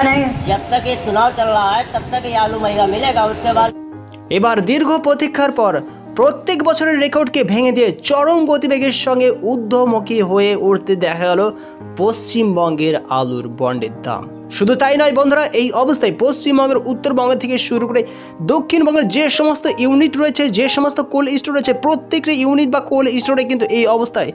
नहीं जब तक ये चुनाव चल रहा है तब तक ये आलू महंगा मिलेगा उसके बाद এবার দীর্ঘ প্রতীক্ষার পর প্রত্যেক বছরের রেকর্ডকে ভেঙে দিয়ে চরম গতিবেগের সঙ্গে ঊর্ধ্বমুখী হয়ে উঠতে দেখা গেল পশ্চিমবঙ্গের আলুর বন্ডের দাম শুধু তাই নয় বন্ধুরা এই অবস্থায় পশ্চিমবঙ্গের উত্তরবঙ্গ থেকে শুরু করে দক্ষিণবঙ্গের যে সমস্ত ইউনিট রয়েছে যে সমস্ত কোল্ড স্টোর রয়েছে প্রত্যেকটি ইউনিট বা কোল্ড স্টোরে কিন্তু এই অবস্থায়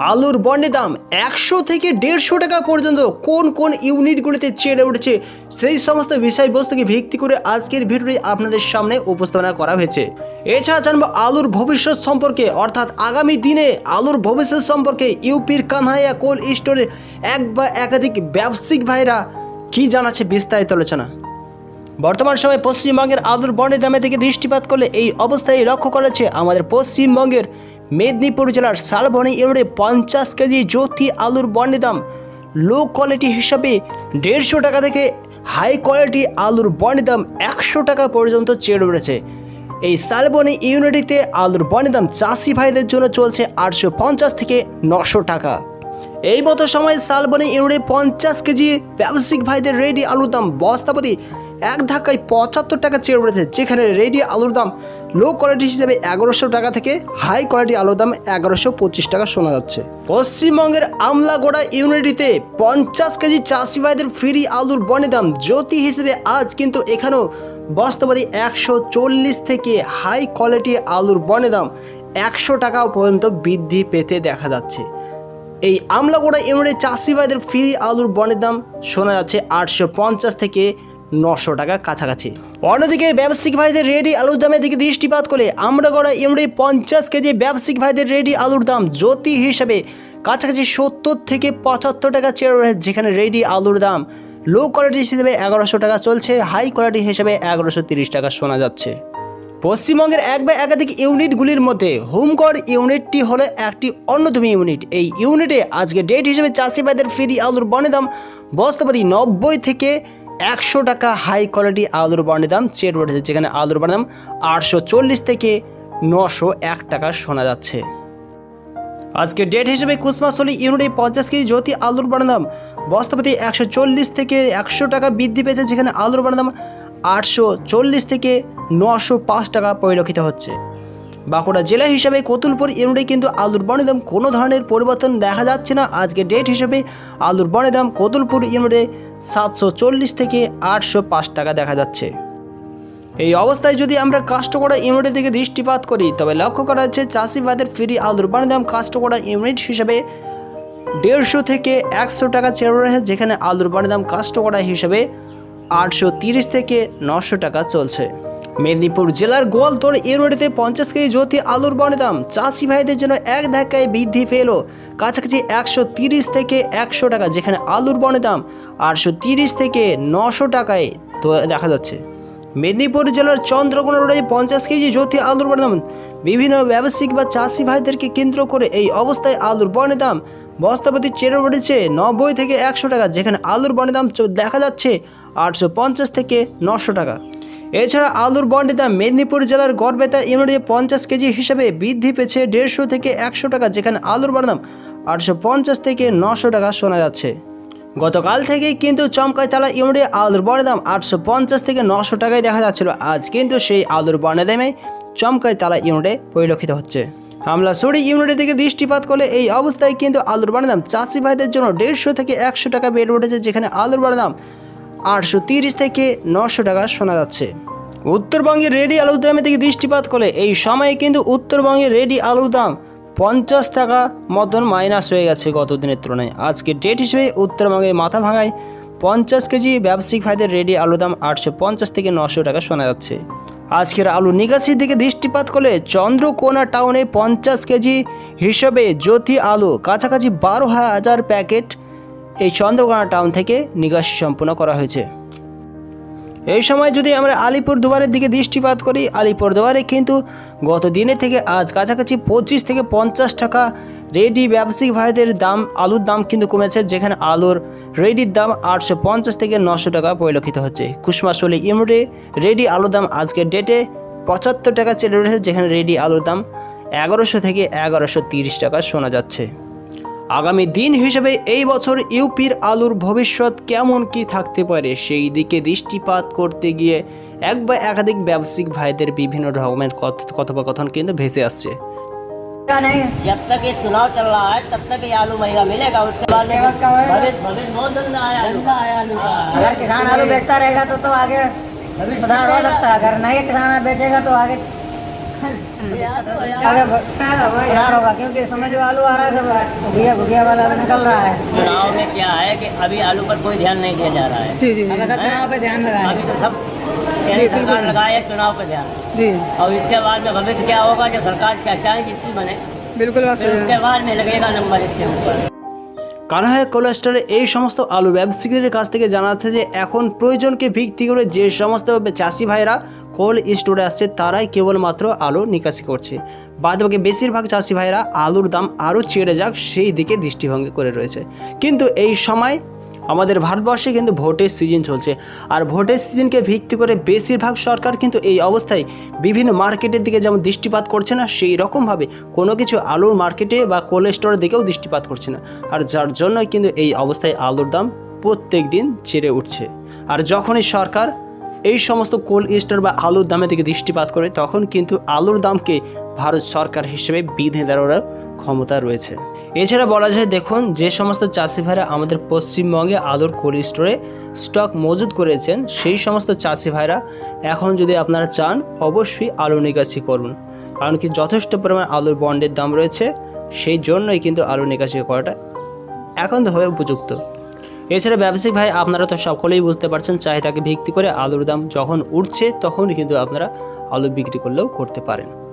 আলুর বন্ডের দাম একশো থেকে দেড়শো টাকা পর্যন্ত কোন কোন ইউনিটগুলিতে চেড়ে উঠেছে সেই সমস্ত বিষয়বস্তুকে ভিত্তি করে আজকের ভিডিওটি আপনাদের সামনে উপস্থাপনা করা হয়েছে। এছাড়া জানব আলুর ভবিষ্যৎ সম্পর্কে, অর্থাৎ আগামী দিনে আলুর ভবিষ্যৎ সম্পর্কে ইউপির কানহাইয়া কোল্ড স্টোরের এক বা একাধিক ব্যবসায়িক ভাইরা কি জানাচ্ছে বিস্তারিত আলোচনা। বর্তমান সময়ে পশ্চিমবঙ্গের আলুর বন্ডের দামে থেকে দৃষ্টিপাত করলে এই অবস্থায় লক্ষ্য করেছে আমাদের পশ্চিমবঙ্গের মেদিনীপুর জেলার শালবনী ইউনিটে পঞ্চাশ কেজি জ্যোতি আলুর বন্ডের দাম লো কোয়ালিটি হিসাবে দেড়শো টাকা থেকে হাই কোয়ালিটি আলুর বন্ডের দাম একশো টাকা পর্যন্ত চেড়ে উঠেছে এই শালবনী ইউনিটিতে আলুর বন্ডের দাম চাষি ভাইদের জন্য চলছে আটশো পঞ্চাশ থেকে নশো টাকা। এই মতো সময় শালবনী ইউনিটে পঞ্চাশ কেজি ব্যবসায়িক ভাইদের রেডি আলুর দাম বস্তাপতি এক ধাক্কায় পঁচাত্তর টাকা চেয়ে উঠেছে যেখানে রেডি আলুর দাম লো কোয়ালিটি হিসেবে এগারোশো টাকা থেকে হাই কোয়ালিটি আলুর দাম এগারোশো পঁচিশ টাকা শোনা যাচ্ছে। পশ্চিমবঙ্গের আমলাগোড়া ইউনিটিতে পঞ্চাশ কেজি চাষি ভাইদের ফ্রি আলুর বনের দাম জ্যোতি হিসেবে আজ কিন্তু এখানেও বাস্তবাদী একশো চল্লিশ থেকে হাই কোয়ালিটি আলুর বনের দাম একশো টাকা পর্যন্ত বৃদ্ধি পেতে দেখা যাচ্ছে। এই আমলাগোড়া ইউনিটের চাষি ভাইদের ফ্রি আলুর বনের দাম শোনা যাচ্ছে আটশো পঞ্চাশ থেকে নশো টাকা কাছাকাছি। অন্যদিকে ব্যবসায়িক ভাইদের রেডি আলুর দামের দিকে দৃষ্টিপাত করে আমরা আমরাগড়া ইউনিটে পঞ্চাশ কেজি ব্যবসায়িক ভাইদের রেডি আলুর দাম জ্যোতি হিসেবে কাছাকাছি সত্তর থেকে পঁচাত্তর টাকা চেয়ে রয়েছে, যেখানে রেডি আলুর দাম লো কোয়ালিটি হিসেবে এগারোশো টাকা চলছে হাই কোয়ালিটি হিসেবে এগারোশো তিরিশ টাকা শোনা যাচ্ছে। পশ্চিমবঙ্গের এক বা একাধিক ইউনিটগুলির মধ্যে হোমকর ইউনিটটি হলো একটি অন্যতম ইউনিট। এই ইউনিটে আজকে ডেট হিসেবে চাষি ভাইদের ফ্রি আলুর বনে দাম বস্তাপতি নব্বই থেকে একশো টাকা হাই কোয়ালিটি আলুর বনের দাম চেট উঠেছে যেখানে আলুর বনের দাম আটশো চল্লিশ থেকে নশো এক টাকা শোনা যাচ্ছে। আজকে ডেট হিসেবে কুসমাসলি ইউনিটে পঞ্চাশ কেজি জ্যোতি আলুর দাম বস্তাপতি একশো থেকে একশো টাকা বৃদ্ধি পেয়েছে, যেখানে আলুর বানাদাম আটশো চল্লিশ থেকে নশো টাকা পরিলক্ষিত হচ্ছে। বাঁকুড়া জেলা হিসাবে কতুলপুর ইউনিটে কিন্তু আলুর বনের দাম কোনো ধরনের পরিবর্তন দেখা যাচ্ছে না। আজকে ডেট হিসেবে আলুর বনের দাম কতুলপুর ইউনিটে সাতশো চল্লিশ থেকে আটশো পাঁচ টাকা দেখা যাচ্ছে। এই অবস্থায় যদি আমরা কাস্টকোড়া ইউনিটের দিকে দৃষ্টিপাত করি, তবে লক্ষ্য করা যাচ্ছে চাষিবাদের ফ্রি আলুর দাম কাস্টকোড়া ইউনিট হিসেবে দেড়শো থেকে একশো টাকা চেয়ে রয়েছে, যেখানে আলুর দাম কাস্টকোড়া হিসেবে আটশো থেকে নশো টাকা চলছে। মেদিনীপুর জেলার গোয়ালতোড় ইউনিটিতে পঞ্চাশ কেজি জ্যোতি আলুর বনের দাম চাষি ভাইদের জন্য এক ধাক্কায় বৃদ্ধি পেল। কাছাকাছি একশো তিরিশ থেকে একশো টাকা, যেখানে আলুর বনের দাম আটশো তিরিশ থেকে নশো টাকায় দেখা যাচ্ছে। মেদিনীপুর জেলার চন্দ্রকোনা রোডে পঞ্চাশ কেজি জ্যোতি আলুর বনের দাম বিভিন্ন ব্যবসায়িক বা চাষি ভাইদেরকে কেন্দ্র করে এই অবস্থায় আলুর বনের দাম বস্তাপতি চেড়ে উঠেছে নব্বই থেকে একশো টাকা, যেখানে আলুর বনের দাম দেখা যাচ্ছে আটশো পঞ্চাশ থেকে নশো টাকা। এছাড়া আলুর বন্ডের দাম মেদিনীপুর জেলার গড়বেতা ইউনিটে পঞ্চাশ কেজি হিসেবে বৃদ্ধি পেয়েছে দেড়শো থেকে একশো টাকা, যেখানে আলুর বন্ডের দাম আটশো পঞ্চাশ থেকে নশো টাকা শোনা যাচ্ছে। গতকাল থেকেই কিন্তু চমকায় তালা ইউনিটে আলুর বনের দাম আটশো পঞ্চাশ থেকে নশো টাকায় দেখা যাচ্ছিল। আজ কিন্তু সেই আলুর বনের দামে চমকায় তালা ইউনিটে পরিলক্ষিত হচ্ছে। হামলা সরি ইউনিটের দিকে দৃষ্টিপাত করলে এই অবস্থায় কিন্তু আলুর বনের দাম চাষি ভাইদের জন্য দেড়শো থেকে একশো টাকা বেড়ে উঠেছে, যেখানে আলুর বনের দাম আটশো তিরিশ থেকে নশো টাকা শোনা যাচ্ছে। উত্তরবঙ্গের রেডি আলুর দামের দিকে দৃষ্টিপাত করলে এই সময়ে কিন্তু উত্তরবঙ্গের রেডি আলুর দাম পঞ্চাশ টাকা মতন মাইনাস হয়ে গেছে গত দিনের তুলনায়। আজকে ডেট হিসেবে উত্তরবঙ্গে মাথা ভাঙায় পঞ্চাশ কেজি ব্যবসায়িক ভাইদের রেডি আলুর দাম আটশো পঞ্চাশ থেকে নশো টাকা শোনা যাচ্ছে। আজকের আলু নিকাশির দিকে দৃষ্টিপাত করলে চন্দ্রকোনা টাউনে পঞ্চাশ কেজি হিসেবে জ্যোতি আলু কাছাকাছি বারো হাজার প্যাকেট এই চন্দ্রকোনা টাউন থেকে নিকাশি সম্পূর্ণ করা হয়েছে। এই সময় যদি আমরা আলিপুর দুয়ারের দিকে দৃষ্টিপাত করি, আলিপুর দুয়ারে কিন্তু গত দিনে থেকে আজ কাছাকাছি পঁচিশ থেকে পঞ্চাশ টাকা রেডি ব্যবসায়িক ভাইদের দাম, আলুর দাম কিন্তু কমেছে, যেখানে আলুর রেডির দাম আটশো পঞ্চাশ থেকে নশো টাকা পরিলক্ষিত হচ্ছে। কুসমাসলি ইমুডে রেডি আলুর দাম আজকের ডেটে পঁচাত্তর টাকা চেলে রয়েছে, যেখানে রেডি আলুর দাম এগারোশো থেকে এগারোশো তিরিশ টাকা শোনা যাচ্ছে। আগামী দিন হিসেবে এই বছর ইউপির আলুর ভবিষ্যৎ কেমন কি থাকতে পারে সেই দিকে দৃষ্টিপাত করতে গিয়ে এক বা একাধিক ব্যবসায়িক ভাইদের বিভিন্ন রকমের কথ- কথোপকথন কিন্তু ভেসে আসছে नहीं जब तक ये चुनाव चल रहा है तब तक ये आलू महंगा मिलेगा उसके बाद में उसके बाद क्या होएगा? भविष्य भविष्य बहुत धंधा है आलू का है आलू का अगर किसान आलू बेचता रहेगा तो तो आगे सुधार हो सकता है अगर नहीं किसान बेचेगा तो आगे आगे होगा क्योंकि समय जो। आलू आ रहा है सब भुगिया भुगिया वाला निकल रहा है चुनाव में क्या है कि अभी आलू पर कोई ध्यान नहीं दिया जा रहा है जी जी चुनाव पे ध्यान लगाए अभी तो सब सरकार लगाए चुनाव पर ध्यान जी और इसके बाद में भविष्य क्या होगा जो सरकार क्या चाहे जिसकी बने बिल्कुल इसके उसके बाद में लगेगा नंबर इसके ऊपर। কানাহায় কোলেস্টারে এই সমস্ত আলু ব্যবসায়ীদের কাছ থেকে জানাচ্ছে যে এখন প্রয়োজনকে ভিত্তি করে যে সমস্ত চাষি ভাইরা কোল্ড স্টোরে আসছে, তারাই কেবলমাত্র আলু নিকাশি করছে। বাদবাকি বেশিরভাগ চাষি ভাইরা আলুর দাম আরও ছেড়ে যাক, সেই দিকে দৃষ্টিভঙ্গি করে রয়েছে। কিন্তু এই সময় আমাদের ভারতবর্ষে কিন্তু ভোটের সিজন চলছে। আর ভোটের সিজনকে ভিত্তি করে বেশিরভাগ সরকার কিন্তু এই অবস্থায় বিভিন্ন মার্কেটের দিকে যেমন দৃষ্টিপাত করছে না, সেই রকমভাবে কোনো কিছু আলুর মার্কেটে বা কোল্ড স্টোরের দিকেও দৃষ্টিপাত করছে না। আর যার জন্যই কিন্তু এই অবস্থায় আলুর দাম প্রত্যেক দিন চেড়ে উঠছে। আর যখনই সরকার এই সমস্ত কোল্ড স্টোর বা আলুর দামের দিকে দৃষ্টিপাত করে, তখন কিন্তু আলুর দামকে ভারত সরকার হিসেবে বিধে দেওয়ার ক্ষমতা রয়েছে। এছাড়া বলা যায়, দেখুন, যে সমস্ত চাষি ভাইরা আমাদের পশ্চিমবঙ্গে আলুর কোল্ড স্টোরে স্টক মজুদ করেছেন, সেই সমস্ত চাষি ভাইরা এখন যদি আপনারা চান, অবশ্যই আলু নিকাশি করুন। কারণ কি, যথেষ্ট পরিমাণ আলুর বন্ডের দাম রয়েছে, সেই জন্যই কিন্তু আলু নিকাশি করাটা এখন হয়ে উপযুক্ত। এছাড়া ব্যবসায়িক ভাই, আপনারা তো সকলেই বুঝতে পারছেন, চাহিদাকে ভিত্তি করে আলুর দাম যখন উঠছে তখন কিন্তু আপনারা আলু বিক্রি করলেও করতে পারেন।